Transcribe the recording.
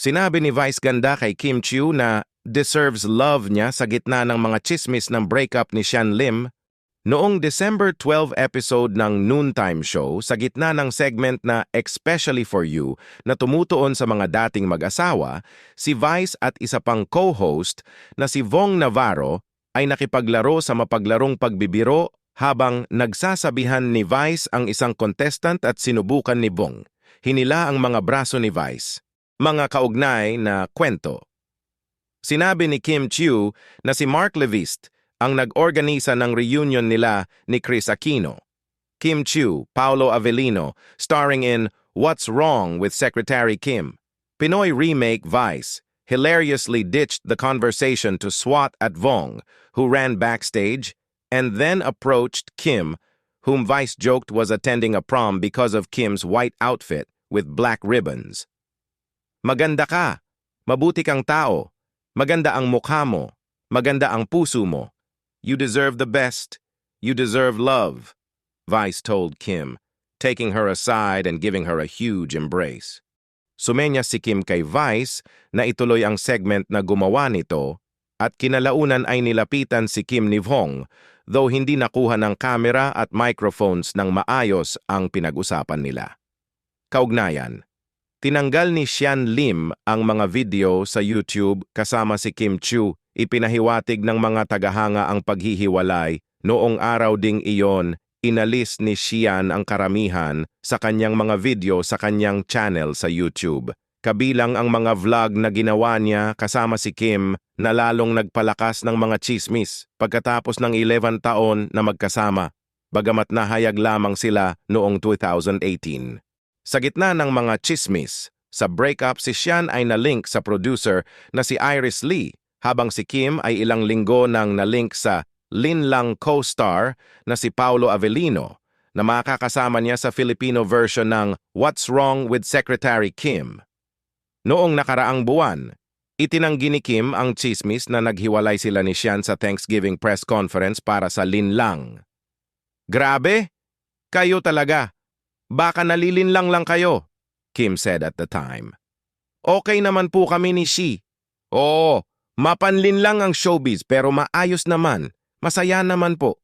Sinabi ni Vice Ganda kay Kim Chiu na deserves love niya sa gitna ng mga chismis ng breakup ni Shan Lim Noong December 12 episode ng Noontime Show, sa gitna ng segment na Especially for You na tumutuon sa mga dating mag-asawa, si Vice at isa pang co-host na si Vong Navarro ay nakipaglaro sa mapaglarong pagbibiro habang nagsasabihan ni Vice ang isang contestant at sinubukan ni Vong. Hinila ang mga braso ni Vice. Mga kaugnay na kwento. Sinabi ni Kim Chiu na si Mark Levist ang nag-organisa ng reunion nila ni Chris Aquino. Kim Chiu, Paolo Avellino, starring in What's Wrong with Secretary Kim. Pinoy remake Vice hilariously ditched the conversation to swat at Vong, who ran backstage, and then approached Kim, whom Vice joked was attending a prom because of Kim's white outfit with black ribbons. Maganda ka, mabuti kang tao, maganda ang mukha mo, maganda ang puso mo, You deserve the best. You deserve love, Vice told Kim, taking her aside and giving her a huge embrace. Sumenya si Kim kay Vice na ituloy ang segment na gumawa nito at kinalaunan ay nilapitan si Kim ni Vhong, though hindi nakuha ng kamera at microphones ng maayos ang pinag-usapan nila. Kaugnayan, tinanggal ni Xian Lim ang mga video sa YouTube kasama si Kim Chu Ipinahiwatig ng mga tagahanga ang paghihiwalay, noong araw ding iyon, inalis ni Xian ang karamihan sa kanyang mga video sa kanyang channel sa YouTube. Kabilang ang mga vlog na ginawa niya kasama si Kim na lalong nagpalakas ng mga chismis pagkatapos ng 11 taon na magkasama, bagamat nahayag lamang sila noong 2018. Sa gitna ng mga chismis, sa breakup si Xian ay nalink sa producer na si Iris Lee habang si Kim ay ilang linggo nang nalink sa Lin Lang co-star na si Paulo Avellino na makakasama niya sa Filipino version ng What's Wrong with Secretary Kim. Noong nakaraang buwan, itinanggi ni Kim ang chismis na naghiwalay sila ni Sian sa Thanksgiving press conference para sa Lin Lang. Grabe! Kayo talaga! Baka nalilinlang lang kayo, Kim said at the time. Okay naman po kami ni Shi. Oo, Mapanlin lang ang showbiz pero maayos naman. Masaya naman po.